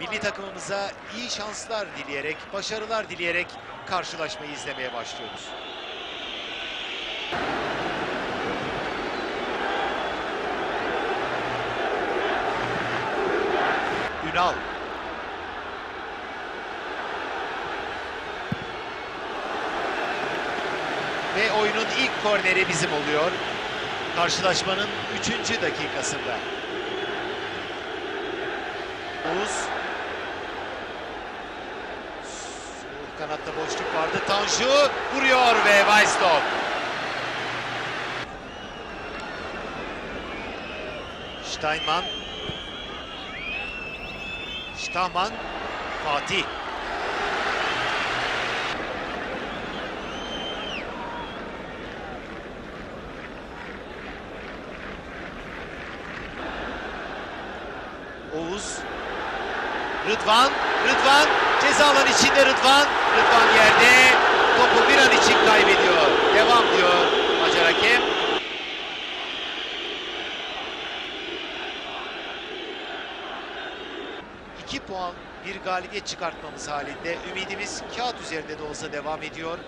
milli takımımıza iyi şanslar dileyerek, başarılar dileyerek karşılaşmayı izlemeye başlıyoruz. Ünal. Ve oyunun ilk korneri bizim oluyor. Karşılaşmanın 3. dakikasında. Oğuz. Kanatta boşluk vardı. Tanju vuruyor ve Weisdorf. Steinman. Stahman. Fatih. Oğuz. Rıdvan. Rıdvan. Ceza alan içinde Rıdvan. Rıdvan yerde. Topu bir an için kaybediyor. Devam diyor Macar hakem. İki puan bir galibiyet çıkartmamız halinde ümidimiz kağıt üzerinde de olsa devam ediyor.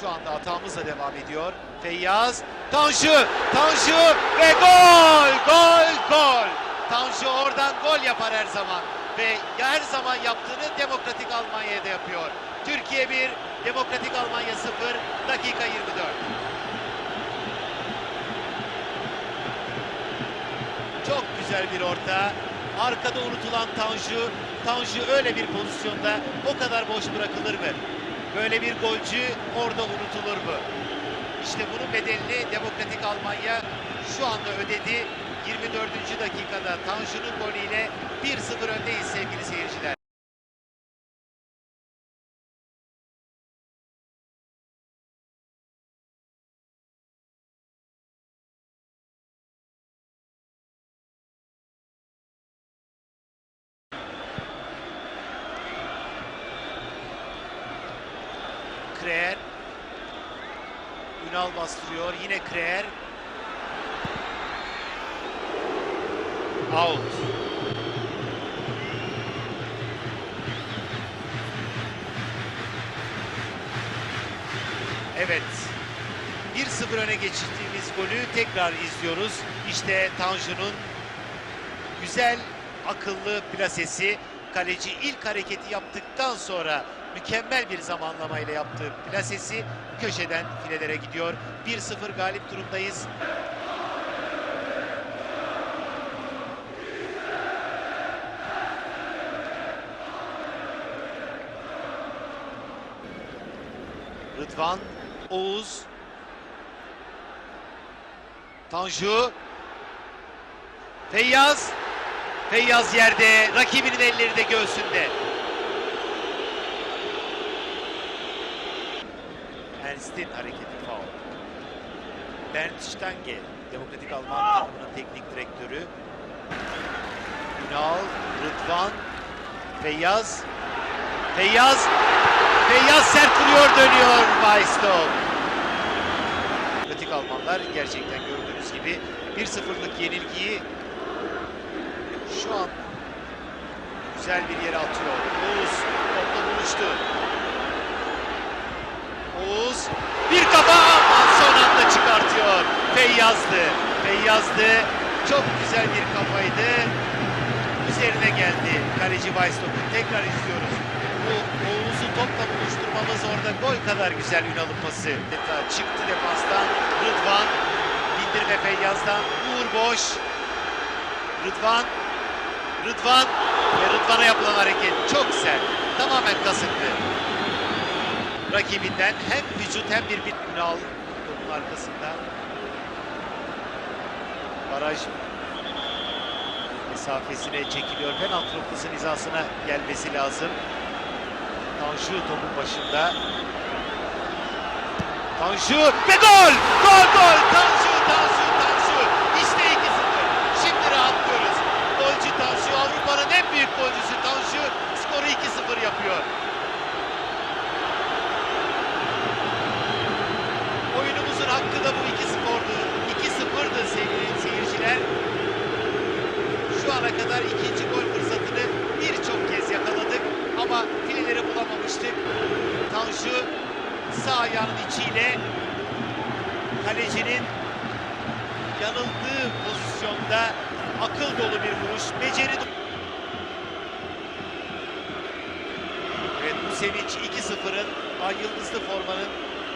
Şu anda hatamızla devam ediyor. Feyyaz, Tanju, Tanju ve gol, gol, gol. Tanju oradan gol yapar her zaman ve her zaman yaptığını Demokratik Almanya'da yapıyor. Türkiye 1, Demokratik Almanya 0, dakika 24. Çok güzel bir orta. Arkada unutulan Tanju. Tanju öyle bir pozisyonda o kadar boş bırakılır mı? Böyle bir golcü orada unutulur mu? İşte bunun bedelini Demokratik Almanya şu anda ödedi. 24. dakikada Tanju'nun golüyle 1-0 öndeyiz sevgili seyirciler. Kreer. Ünal bastırıyor. Yine Kreer. Out. Evet. 1-0 öne geçirdiğimiz golü tekrar izliyoruz. İşte Tanju'nun güzel, akıllı plasesi. Kaleci ilk hareketi yaptıktan sonra mükemmel bir zamanlamayla yaptığı plasesi köşeden filelere gidiyor. 1-0 galip durumdayız. Rıdvan, Oğuz, Tanju, Feyyaz, Feyyaz yerde, rakibinin elleri de göğsünde. Ernst'in hareketi faul. Bernd Stange, Demokratik Alman takımının teknik direktörü. Ünal, Rıdvan, Feyyaz, Feyyaz, Feyyaz sert vuruyor dönüyor Weisdorf. Demokratik Almanlar gerçekten gördüğünüz gibi 1-0'lık yenilgiyi şu an güzel bir yere atıyor. Oğuz topla buluştu. Oğuz bir kafa aman son anda çıkartıyor. Feyyaz'dı. Feyyaz'dı. Çok güzel bir kafaydı. Üzerine geldi kaleci Weisdorf'un. Tekrar izliyoruz. Bu Oğuz'u topla buluşturmamız orada gol kadar güzel Ünal'ın pası. Çıktı defanstan Rıdvan. Bindirme Feyyaz'dan. Uğur boş. Rıdvan. Rıdvan. Ve Rıdvan'a yapılan hareket çok sert. Tamamen kasıntı rakibinden hem vücut hem bir bir Ünal topun arkasında. Baraj mesafesine çekiliyor. Penaltı noktasının hizasına gelmesi lazım. Tanju topun başında. Tanju ve gol! Gol gol! Tanju, Tanju, Tanju! İşte 2-0. Şimdi rahatlıyoruz. Golcü Tanju, Avrupa'nın en büyük golcüsü Tanju skoru 2-0 yapıyor. Oyunumuzun hakkı da bu iki spordu. 2-0'dı sevgili seyirciler. Şu ana kadar ikinci gol fileleri bulamamıştık. Tanju sağ ayağının içiyle kalecinin yanıldığı pozisyonda akıl dolu bir vuruş, beceri Evet bu sevinç 2-0'ın Ay Yıldızlı formanın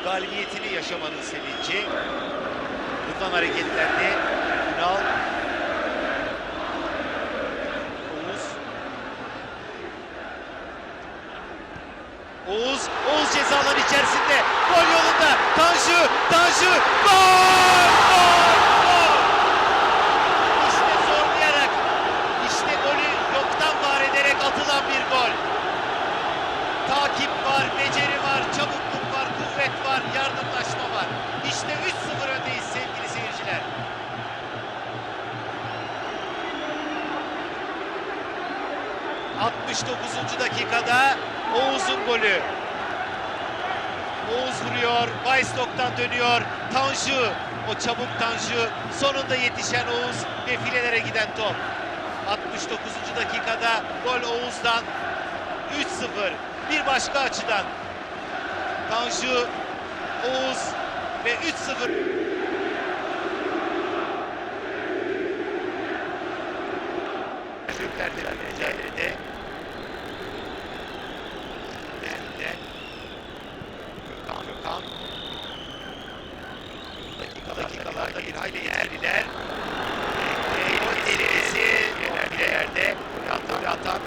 galibiyetini yaşamanın sevinci. Buradan hareketlendi. Ünal. Oğuz. Oğuz, Alanı içerisinde. Gol yolunda. Tanju, Tanju. Gol! Gol! Gol! İşte zorlayarak, işte golü yoktan var ederek atılan bir gol. Takip var, beceri var, çabukluk var, kuvvet var, yardımlaşma var. İşte 3-0 öndeyiz sevgili seyirciler. ...69. dakikada Oğuz'un golü. Oğuz vuruyor, Weisstock'tan dönüyor. Tanju, o çabuk Tanju. Sonunda yetişen Oğuz ve filelere giden top. 69. dakikada gol Oğuz'dan 3-0. Bir başka açıdan. Tanju, Oğuz ve 3-0. Gökhan. Dakika, dakikalarda bir hayli yerliler. Gol denemesi. Bir yerde. Gol atan,